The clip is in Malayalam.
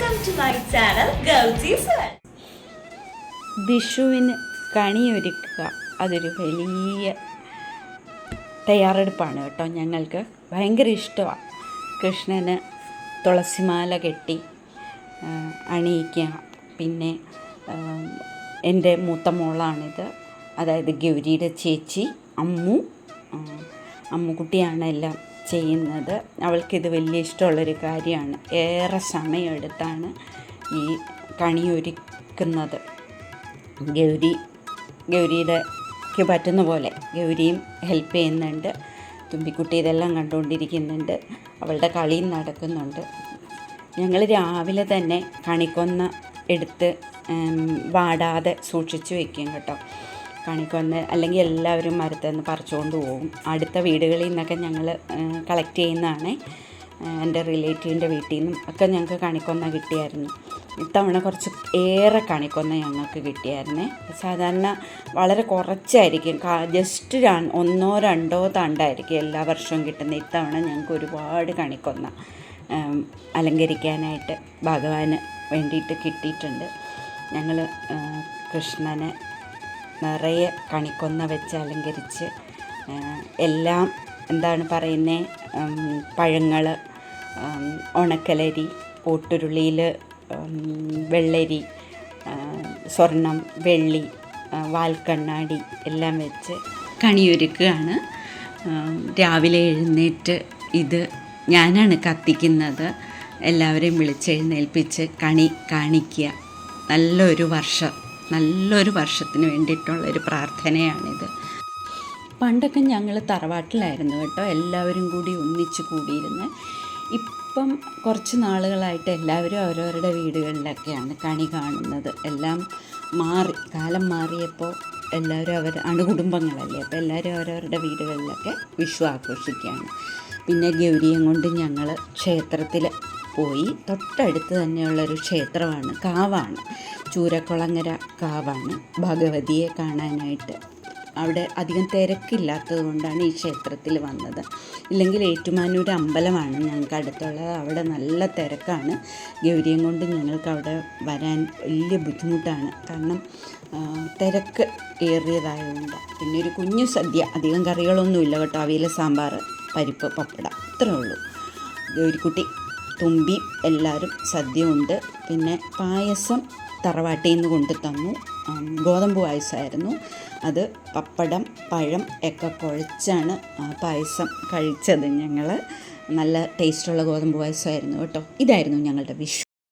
വെൽക്കം ടു മൈ ചാനൽ വിഷുവിന് കണിയൊരുക്കുക. അതൊരു വലിയ തയ്യാറെടുപ്പാണ് കേട്ടോ. ഞങ്ങൾക്ക് ഭയങ്കര ഇഷ്ടമാണ്. കൃഷ്ണന് തുളസിമാല കെട്ടി അണിയിക്കുക. പിന്നെ എന്റെ മൂത്ത മോളാണിത്. അതായത് ഗൗരിയുടെ ചേച്ചി അമ്മു. അമ്മുക്കുട്ടിയാണ് എല്ലാം ചെയ്യുന്നത്. അവൾക്കിത് വലിയ ഇഷ്ടമുള്ളൊരു കാര്യമാണ്. ഏറെ സമയമെടുത്താണ് ഈ കണിയൊരുക്കുന്നത് ഗൗരി ഗൗരിയുടെക്ക് പറ്റുന്ന പോലെ ഗൗരിയും ഹെൽപ്പ് ചെയ്യുന്നുണ്ട്. തുമ്പിക്കുട്ടി ഇതെല്ലാം കണ്ടുകൊണ്ടിരിക്കുന്നുണ്ട്. അവളുടെ കളിയും നടക്കുന്നുണ്ട്. ഞങ്ങൾ രാവിലെ തന്നെ കണിക്കൊന്ന എടുത്ത് വാടാതെ സൂക്ഷിച്ചു വയ്ക്കും കേട്ടോ. കണിക്കൊന്ന അല്ലെങ്കിൽ എല്ലാവരും മരത്തുനിന്ന് പറിച്ചുകൊണ്ട് പോകും അടുത്ത വീടുകളിൽ നിന്നൊക്കെ ഞങ്ങൾ കളക്ട് ചെയ്യുന്നതാണ്. എന്റെ റിലേറ്റീവിന്റെ വീട്ടിൽ നിന്നും ഒക്കെ ഞങ്ങൾക്ക് കണിക്കൊന്ന കിട്ടിയായിരുന്നു. ഇത്തവണ കുറച്ച് ഏറെ കണിക്കൊന്ന ഞങ്ങൾക്ക് കിട്ടിയായിരുന്നു. സാധാരണ വളരെ കുറച്ചായിരിക്കും. ജസ്റ്റ് ഒന്നോ രണ്ടോ തണ്ടായിരിക്കും എല്ലാ വർഷവും കിട്ടുന്ന. ഇത്തവണ ഞങ്ങൾക്ക് ഒരുപാട് കണിക്കൊന്ന അലങ്കരിക്കാനായിട്ട് ഭഗവാന് വേണ്ടിയിട്ട് കിട്ടിയിട്ടുണ്ട്. ഞങ്ങൾ കൃഷ്ണനെ നിറയെ കണിക്കൊന്ന വെച്ച് അലങ്കരിച്ച് എല്ലാം എന്താണ് പറയുന്നത് പഴങ്ങൾ ഉണക്കലരി ഓട്ടുരുളിയിൽ വെള്ളരി സ്വർണം വെള്ളി വാൽക്കണ്ണാടി എല്ലാം വെച്ച് കണിയൊരുക്കുകയാണ്. രാവിലെ എഴുന്നേറ്റ് ഇത് ഞാനാണ് കത്തിക്കുന്നത്. എല്ലാവരെയും വിളിച്ചെഴുന്നേൽപ്പിച്ച് കണി കാണിക്കുക. നല്ലൊരു വർഷം. നല്ലൊരു വർഷത്തിന് വേണ്ടിയിട്ടുള്ളൊരു പ്രാർത്ഥനയാണിത്. പണ്ടൊക്കെ ഞങ്ങൾ തറവാട്ടിലായിരുന്നു കേട്ടോ. എല്ലാവരും കൂടി ഒന്നിച്ച് കൂടിയിരുന്ന്. ഇപ്പം കുറച്ച് നാളുകളായിട്ട് എല്ലാവരും അവരവരുടെ വീടുകളിലൊക്കെയാണ് കണി കാണുന്നത്. എല്ലാം മാറി കാലം മാറിയപ്പോൾ എല്ലാവരും അവർ അണുകുടുംബങ്ങളല്ലേ? അപ്പോൾ എല്ലാവരും അവരവരുടെ വീടുകളിലൊക്കെ വിഷു ആഘോഷിക്കുകയാണ്. പിന്നെ ഗൗരിയും കൊണ്ട് ഞങ്ങൾ ക്ഷേത്രത്തിൽ പോയി. തൊട്ടടുത്ത് തന്നെയുള്ളൊരു ക്ഷേത്രമാണ് കാവാണ്. ചൂരക്കുളങ്ങര കാവാണ് ഭഗവതിയെ കാണാനായിട്ട്. അവിടെ അധികം തിരക്കില്ലാത്തത് കൊണ്ടാണ് ഈ ക്ഷേത്രത്തിൽ വന്നത്. ഇല്ലെങ്കിൽ ഏറ്റുമാനൂർ അമ്പലമാണ് ഞങ്ങൾക്ക് അടുത്തുള്ളത് അവിടെ നല്ല തിരക്കാണ്. ഗൗരിയും കൊണ്ട് ഞങ്ങൾക്ക് അവിടെ വരാൻ വലിയ ബുദ്ധിമുട്ടാണ്. കാരണം തിരക്ക് ഏറിയതായതുകൊണ്ട് പിന്നെ ഒരു കുഞ്ഞു സദ്യ. അധികം കറികളൊന്നുമില്ല കേട്ടോ. അവിയൽ സാമ്പാർ പരിപ്പ് പപ്പടം. അത്രേ ഉള്ളൂ. ഗൗരിക്കുട്ടി തുമ്പി എല്ലാവരും സദ്യ ഉണ്ട് പിന്നെ പായസം തറവാട്ടിൽ നിന്ന് കൊണ്ടു തന്നു. ഗോതമ്പ് പായസമായിരുന്നു. അത് പപ്പടം പഴം ഒക്കെ കുഴച്ചാണ് പായസം കഴിച്ചത് ഞങ്ങൾ നല്ല ടേസ്റ്റുള്ള ഗോതമ്പ് പായസമായിരുന്നു കേട്ടോ. ഇതായിരുന്നു ഞങ്ങളുടെ വിഷു